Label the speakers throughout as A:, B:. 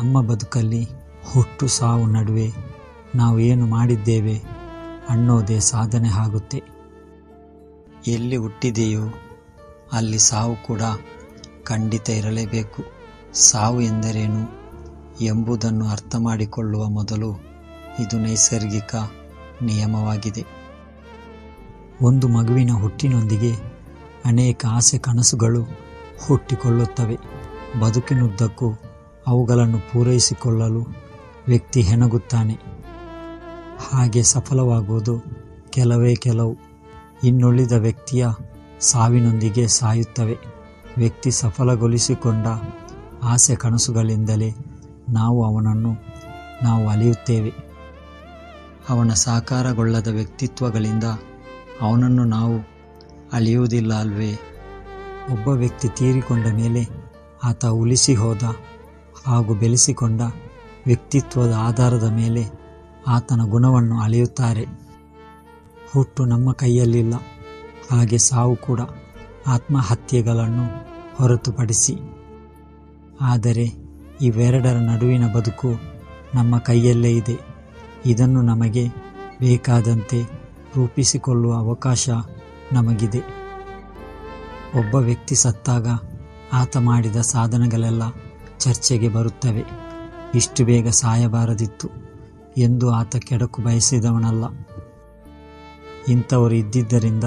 A: ನಮ್ಮ ಬದುಕಲ್ಲಿ ಹುಟ್ಟು ಸಾವು ನಡುವೆ ನಾವು ಏನು ಮಾಡಿದ್ದೇವೆ ಅನ್ನೋದೇ ಸಾಧನೆ ಆಗುತ್ತೆ. ಎಲ್ಲಿ ಹುಟ್ಟಿದೆಯೋ ಅಲ್ಲಿ ಸಾವು ಕೂಡ ಖಂಡಿತ ಇರಲೇಬೇಕು. ಸಾವು ಎಂದರೇನು ಎಂಬುದನ್ನು ಅರ್ಥ ಮಾಡಿಕೊಳ್ಳುವ ಮೊದಲು ಇದು ನೈಸರ್ಗಿಕ ನಿಯಮವಾಗಿದೆ. ಒಂದು ಮಗುವಿನ ಹುಟ್ಟಿನೊಂದಿಗೆ ಅನೇಕ ಆಸೆ ಕನಸುಗಳು ಹುಟ್ಟಿಕೊಳ್ಳುತ್ತವೆ. ಬದುಕಿನುದ್ದಕ್ಕೂ ಅವುಗಳನ್ನು ಪೂರೈಸಿಕೊಳ್ಳಲು ವ್ಯಕ್ತಿ ಹೆಣಗುತ್ತಾನೆ. ಹಾಗೆ ಸಫಲವಾಗುವುದು ಕೆಲವೇ ಕೆಲವು. ಇನ್ನುಳಿದ ವ್ಯಕ್ತಿಯ ಸಾವಿನೊಂದಿಗೆ ಸಾಯುತ್ತವೆ. ವ್ಯಕ್ತಿ ಸಫಲಗೊಳಿಸಿಕೊಂಡ ಆಸೆ ಕನಸುಗಳಿಂದಲೇ ನಾವು ಅವನನ್ನು ನಾವು ಅಲಿಯುತ್ತೇವೆ. ಅವನ ಸಾಕಾರಗೊಳ್ಳದ ವ್ಯಕ್ತಿತ್ವಗಳಿಂದ ಅವನನ್ನು ನಾವು ಅಲಿಯುವುದಿಲ್ಲ ಅಲ್ವೇ? ಒಬ್ಬ ವ್ಯಕ್ತಿ ತೀರಿಕೊಂಡ ಮೇಲೆ ಆತ ಉಳಿಸಿ ಹೋದ ಹಾಗೂ ಬೆಳೆಸಿಕೊಂಡ ವ್ಯಕ್ತಿತ್ವದ ಆಧಾರದ ಮೇಲೆ ಆತನ ಗುಣವನ್ನು ಅಳೆಯುತ್ತಾರೆ. ಹುಟ್ಟು ನಮ್ಮ ಕೈಯಲ್ಲಿಲ್ಲ. ಹಾಗೆ ಸಾವು ಕೂಡ ಆತ್ಮಹತ್ಯೆಗಳನ್ನು ಹೊರತುಪಡಿಸಿ. ಆದರೆ ಇವೆರಡರ ನಡುವಿನ ಬದುಕು ನಮ್ಮ ಕೈಯಲ್ಲೇ ಇದೆ. ಇದನ್ನು ನಮಗೆ ಬೇಕಾದಂತೆ ರೂಪಿಸಿಕೊಳ್ಳುವ ಅವಕಾಶ ನಮಗಿದೆ. ಒಬ್ಬ ವ್ಯಕ್ತಿ ಸತ್ತಾಗ ಆತ ಮಾಡಿದ ಸಾಧನೆಗಳೆಲ್ಲ ಚರ್ಚೆಗೆ ಬರುತ್ತವೆ. ಇಷ್ಟು ಬೇಗ ಸಾಯಬಾರದಿತ್ತು ಎಂದು ಆತ ಕೆಡಕು ಬಯಸಿದವನಲ್ಲ. ಇಂಥವರು ಇದ್ದಿದ್ದರಿಂದ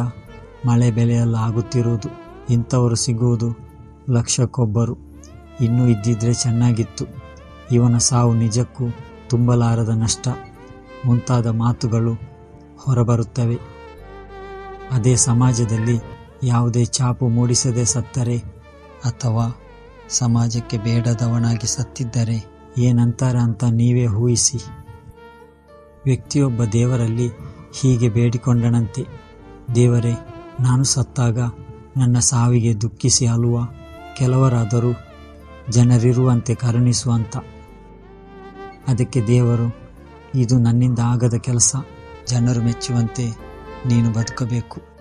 A: ಮಳೆ ಬೆಳೆಯಲ್ಲ ಆಗುತ್ತಿರುವುದು ಇಂಥವರು ಸಿಗುವುದು ಲಕ್ಷಕ್ಕೊಬ್ಬರು. ಇನ್ನೂ ಇದ್ದಿದ್ರೆ ಚೆನ್ನಾಗಿತ್ತು. ಇವನ ಸಾವು ನಿಜಕ್ಕೂ ತುಂಬಲಾರದ ನಷ್ಟ. ಮುಂತಾದ ಮಾತುಗಳು ಹೊರಬರುತ್ತವೆ. ಅದೇ ಸಮಾಜದಲ್ಲಿ ಯಾವುದೇ ಚಾಪು ಮೂಡಿಸದೆ ಸತ್ತರೆ ಅಥವಾ ಸಮಾಜಕ್ಕೆ ಬೇಡದವನಾಗಿ ಸತ್ತಿದ್ದರೆ ಏನಂತಾರೆ ಅಂತ ನೀವೇ ಊಹಿಸಿ. ವ್ಯಕ್ತಿಯೊಬ್ಬ ದೇವರಲ್ಲಿ ಹೀಗೆ ಬೇಡಿಕೊಂಡನಂತೆ. ದೇವರೇ, ನಾನು ಸತ್ತಾಗ ನನ್ನ ಸಾವಿಗೆ ದುಃಖಿಸಿ ಅಲುವ? ಕೆಲವರಾದರೂ ಜನರಿರುವಂತೆ ಕರುಣಿಸುವಂತ. ಅದಕ್ಕೆ ದೇವರು, ಇದು ನನ್ನಿಂದ ಆಗದ ಕೆಲಸ. ಜನರು ಮೆಚ್ಚುವಂತೆ ನೀನು ಬದುಕಬೇಕು.